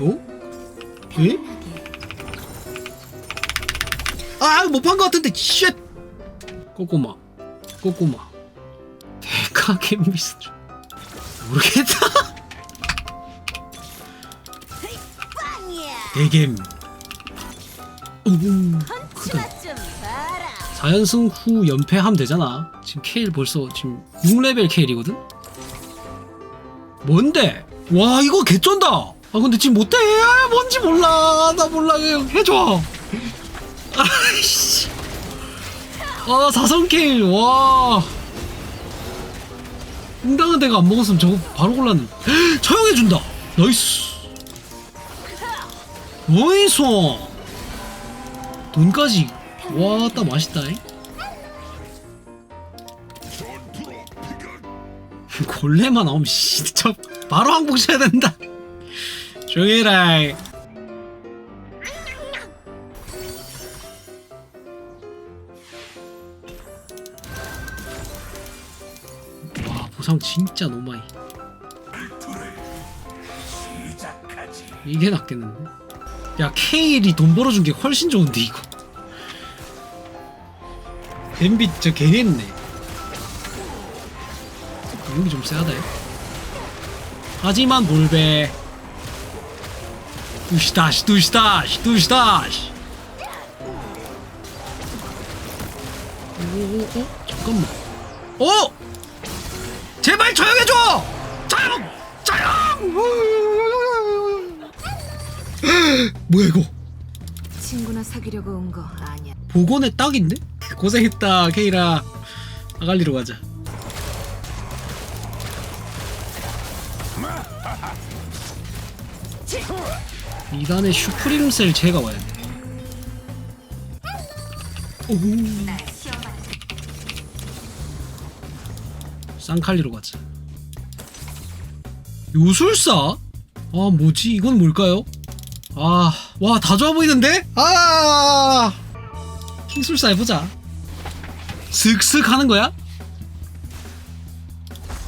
어? 에? 아, 못 판 것 같은데, 쉣! 꼬꼬마, 꼬꼬마. 데카 캔비스. 모르겠다. 대겜. 오, 크다. 좀 봐라. 4연승 후 연패하면 되잖아. 지금 케일 벌써 지금 6레벨 케일이거든? 뭔데? 와, 이거 개쩐다! 아, 근데 지금 못해! 아, 뭔지 몰라! 나 몰라. 해줘! 아이씨. 아, 4성 케일, 와. 응당한 데가 안 먹었으면 저거 바로 골랐는데. 처형해준다! 나이스! 나이스! 돈까지 와, 딱 맛있다잉. 골레만 나오면 진짜 바로 항복셔야 된다. 해라. 와, 보상 진짜 너무 많이. 이게 낫겠는데? 야, 케일이 돈 벌어준 게 훨씬 좋은데, 이거. 엠비 저 괜히 했네 여기 좀 세하다 요 하지만 몰베 두시다시 두시다시 두시다시 오오오 잠깐만 어? 제발 조용해줘! 조용! 조용! 뭐야 이거 친구나 사귀려고 온 거 아니야. 복원의 딱인데? 고생했다 케이라 아갈리로 가자 이단의 슈프림셀 제가 와야 돼 오호 쌍칼리로 가자 요술사? 아 뭐지 이건 뭘까요? 아 와 다 좋아 보이는데? 아 킹술사 해보자 슥슥 하는 거야?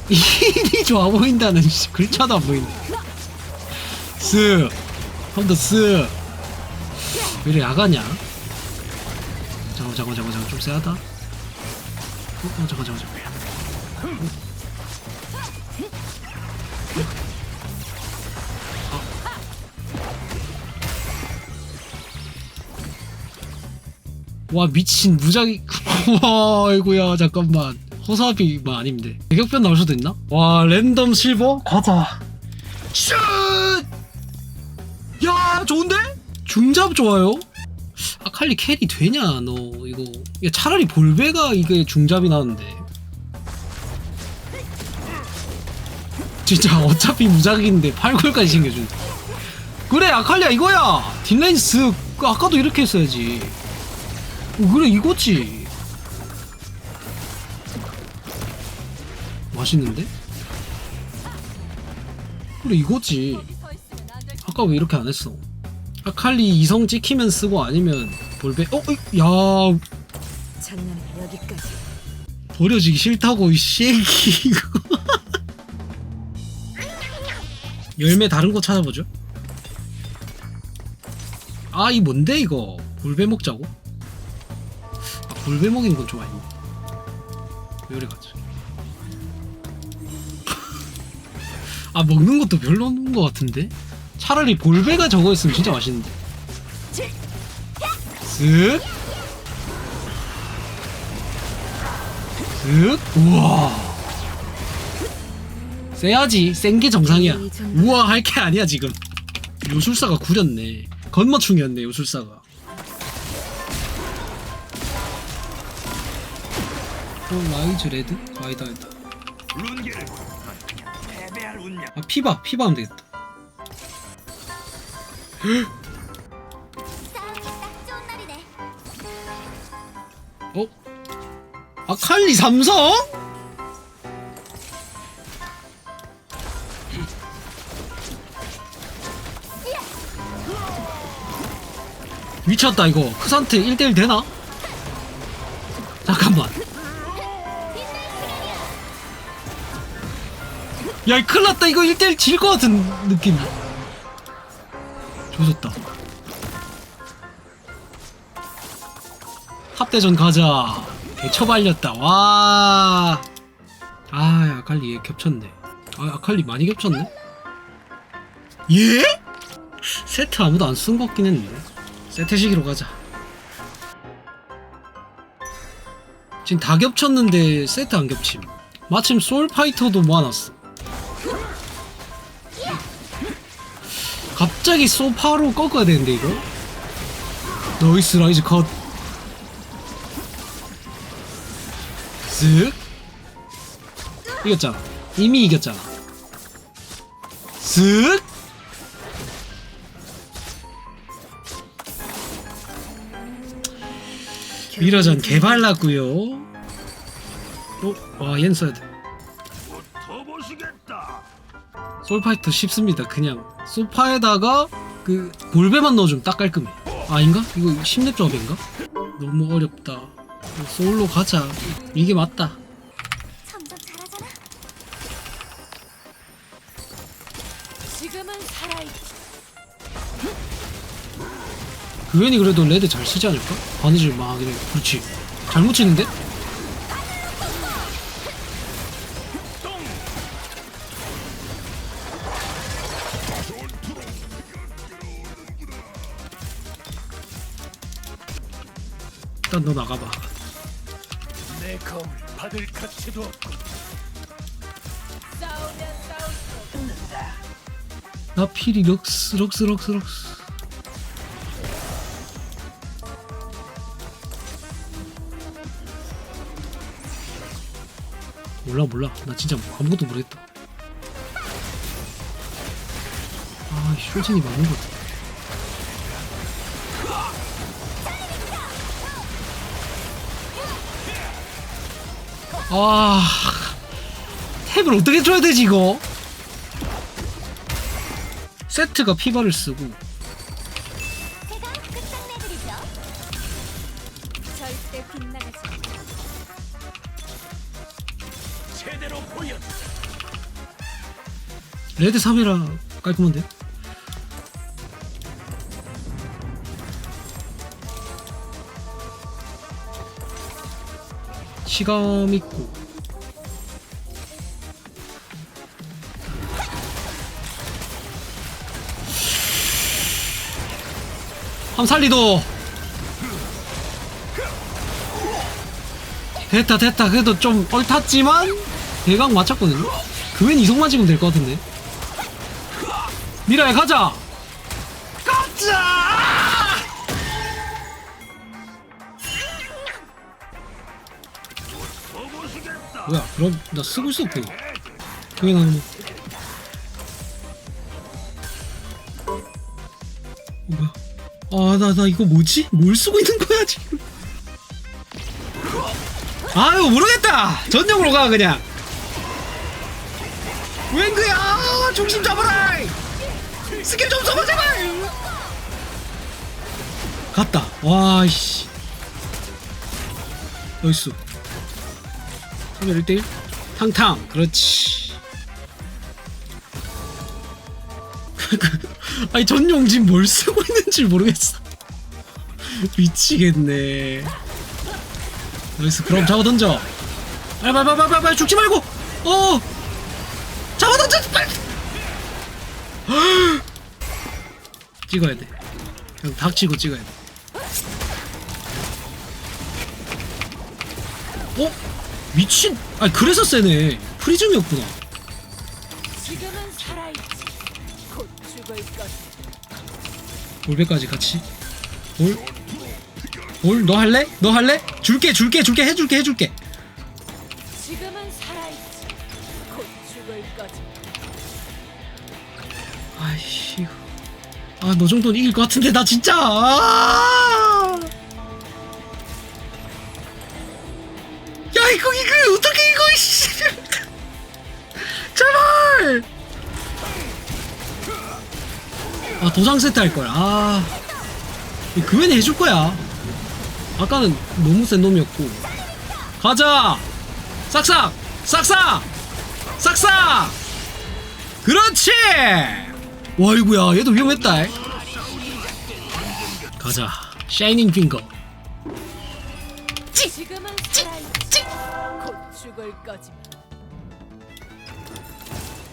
일이 좋아 보인다는 씨, 글자도 안 보이네 쓱 더쓱 왜 이래 야가냐? 잠깐 잠깐 잠깐 잠깐 좀 세하다. 어, 어 잠깐 잠깐 잠깐 와 미친 무작위. 와 아이고야 잠깐만. 허사비만 아닌데 대격변 나올 수도 있나? 와 랜덤 실버? 가자. 슛! 야 좋은데? 중잡 좋아요? 아칼리 캐리 되냐 너 이거? 야, 차라리 볼베가 이게 중잡이 나는데. 진짜 어차피 무작위인데 8골까지 챙겨준다 그래 아칼리야 이거야! 딜라인 쓱 아까도 이렇게 했어야지. 어, 그래 이거지. 맛있는데? 그래 이거지. 아까 왜 이렇게 안 했어 아칼리 이성 찍히면 쓰고 아니면 볼베 어? 이- 야 장난이 여기까지. 버려지기 싫다고 이 쉐이키 이거 열매 다른 거 찾아보죠 아 이 뭔데 이거 볼베 먹자고? 아, 볼베 먹이는 건 좀 아닌데 요리 가자 아 먹는 것도 별로인 것 같은데 차라리 볼베가 저거 있으면 진짜 맛있는데. 쓱 쓱 우와. 세야지. 센 게 정상이야. 우와 할 게 아니야 지금. 요술사가 구렸네. 건머충이었네 요술사가. 어 라이즈 레드? 아니다 아니다 아 피바 피바 하면 되겠다 어? 아칼리 삼성? 미쳤다 이거 크산트 1대1 되나? 잠깐만 야이 큰일났다 이거 1대1 질 것 같은 느낌 조졌다 합대전 가자 개처발렸다 와 아, 아칼리 얘 겹쳤네. 아, 아칼리 많이 겹쳤네? 예? 세트 아무도 안 쓴 것 같긴 했는데. 세트 시기로 가자. 지금 다 겹쳤는데 세트 안 겹침. 마침 솔파이터도 모아놨어. 갑자기 소파로 꺾어야 되는데, 이거? 너이스 라이즈 컷. 쓱. 이겼잖아. 이미 이겼잖아. 쓱! 미러전 개발랐구요. 어? 와, 얜 써야 돼. 솔파이터 쉽습니다. 그냥 소파에다가 그 볼베만 넣어주면 딱 깔끔해. 아닌가? 이거 10렙 조합인가? 너무 어렵다. 솔로 가자. 이게 맞다. 그웬이 그래도 레드 잘 쓰지 않을까? 바느질 막 해. 그렇지. 잘 묻히는데? 일단 너 나가봐. 내 검을 받을 가치도 없고 싸우면 싸울수록 나 필이 럭스 럭스 럭스 럭스. 몰라 몰라 나 진짜 아무것도 모르겠다 아 쇼진이 맞는 것 같아 아 탭을 어떻게 줘야 되지 이거 세트가 피바를 쓰고 제가 끝장내드리죠. 절대 빗나가지 제대로 보여. 레드 3이라 깔끔한데? 시감 있고. 함살리도. 됐다 됐다. 그래도 좀 얼탔지만 대강 맞췄거든요. 그웬 이속 맞으면 될 것 같은데. 미라야 가자 뭐야 그럼 나 쓰고 있었고 그게 나는 뭐. 어, 뭐야? 아나나 이거 뭐지? 뭘 쓰고 있는 거야 지금? 아유 모르겠다! 전용으로 가 그냥. 웬 그야! 중심 잡아라! 스킬 좀 써봐 제발! 갔다. 와이씨. 나이스 3열 1대1 탕탕. 그렇지. 아니 전용 지금 뭘 쓰고 있는지 모르겠어. 미치겠네. 나이스. 그럼 잡아 던져. 빨리 빨리 빨리 빨리 빨리 죽지 말고. 어! 잡아 던져 빨리. 찍어야 돼. 그냥 닥치고 찍어야 돼. 어? 미친 아니 그래서 세네 프리즘이었구나 지금은 살아있지. 곧 죽을 것. 볼배까지 같이 볼? 볼? 너 할래? 너 할래? 줄게 줄게 줄게 해줄게 해줄게 지금은 살아있지. 곧 죽을 것. 아이씨 아너 정도는 이길 것 같은데 나 진짜 아! 아 도장 세트 할 거야. 아. 그웬이 해줄 거야. 아까는 너무 센 놈이었고. 가자! 싹싹! 싹싹! 싹싹! 그렇지! 와이구야. 얘도 위험했다. 가자. 샤이닝 핑거 지금은 살아있지. 곧 죽을 거지만.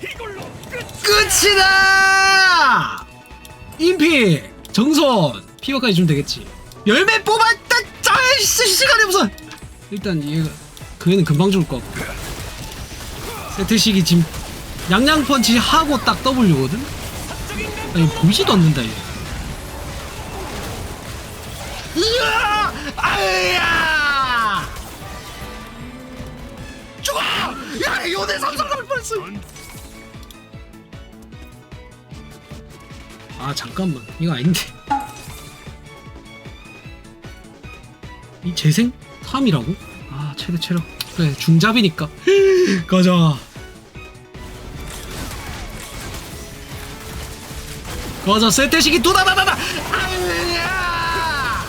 이걸로 끝. 끝이다 인피 정손 피어까지 주면 되겠지. 열매 뽑았다! 짜이씨 시간이 없어! 일단 얘가 그 애는 금방 죽을 것 같고. 세트식이 지금 양양펀치 하고 딱 W거든? 아니 보이지도 않는다 얘. 으아! 아야! 죽어! 야 요네 삼성 갈 뻔했어 아 잠깐만. 이거 아닌데. 이 재생? 3이라고? 아 최대 체력. 그래 중잡이니까. 가자. 가자 세태식이 두다다다다. 아유야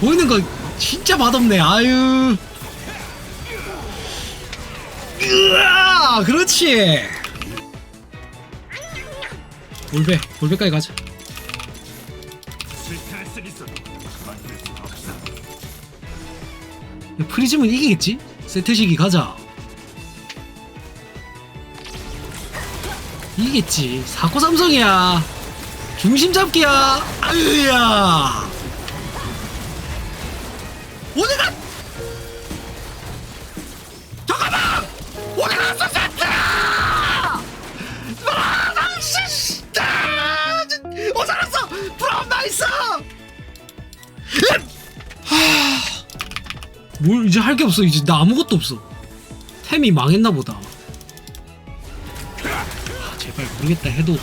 보이는 거 진짜 맛없네. 아유. 으아 그렇지 볼배 볼배까지 가자. 프리즘은 이기겠지? 세트식이 가자. 이기겠지. 사코 삼성이야. 중심 잡기야. 아유야 할 게 없어. 이제 나 아무것도 없어. 템이 망했나 보다. 아, 제발 모르겠다 해도.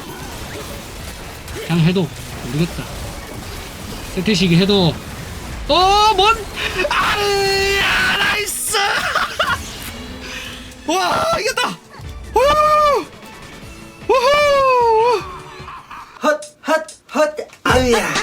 그냥 해도. 모르겠다. 세트식이 해도. 어 뭔? 아야 나이스! 와 이겼다! 후! 우후! 헛, 헛, 헛, 아유야.